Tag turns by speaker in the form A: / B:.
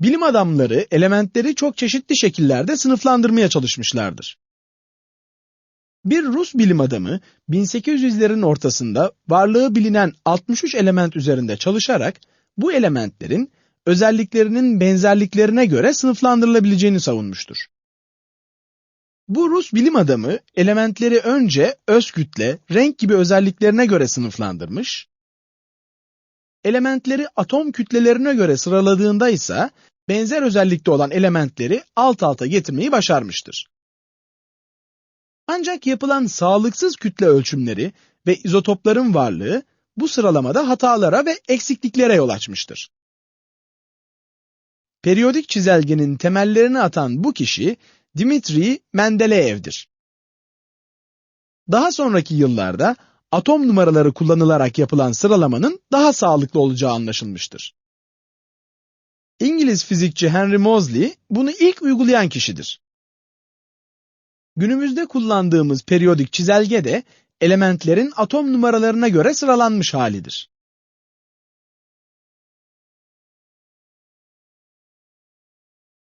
A: Bilim adamları elementleri çok çeşitli şekillerde sınıflandırmaya çalışmışlardır. Bir Rus bilim adamı 1800'lerin ortasında varlığı bilinen 63 element üzerinde çalışarak bu elementlerin özelliklerinin benzerliklerine göre sınıflandırılabileceğini savunmuştur. Bu Rus bilim adamı elementleri önce öz kütle, renk gibi özelliklerine göre sınıflandırmış, elementleri atom kütlelerine göre sıraladığında ise benzer özellikte olan elementleri alt alta getirmeyi başarmıştır. Ancak yapılan sağlıksız kütle ölçümleri ve izotopların varlığı bu sıralamada hatalara ve eksikliklere yol açmıştır. Periyodik çizelgenin temellerini atan bu kişi Dimitri Mendeleyev'dir. Daha sonraki yıllarda atom numaraları kullanılarak yapılan sıralamanın daha sağlıklı olacağı anlaşılmıştır. İngiliz fizikçi Henry Moseley bunu ilk uygulayan kişidir. Günümüzde kullandığımız periyodik çizelge de elementlerin atom numaralarına göre sıralanmış halidir.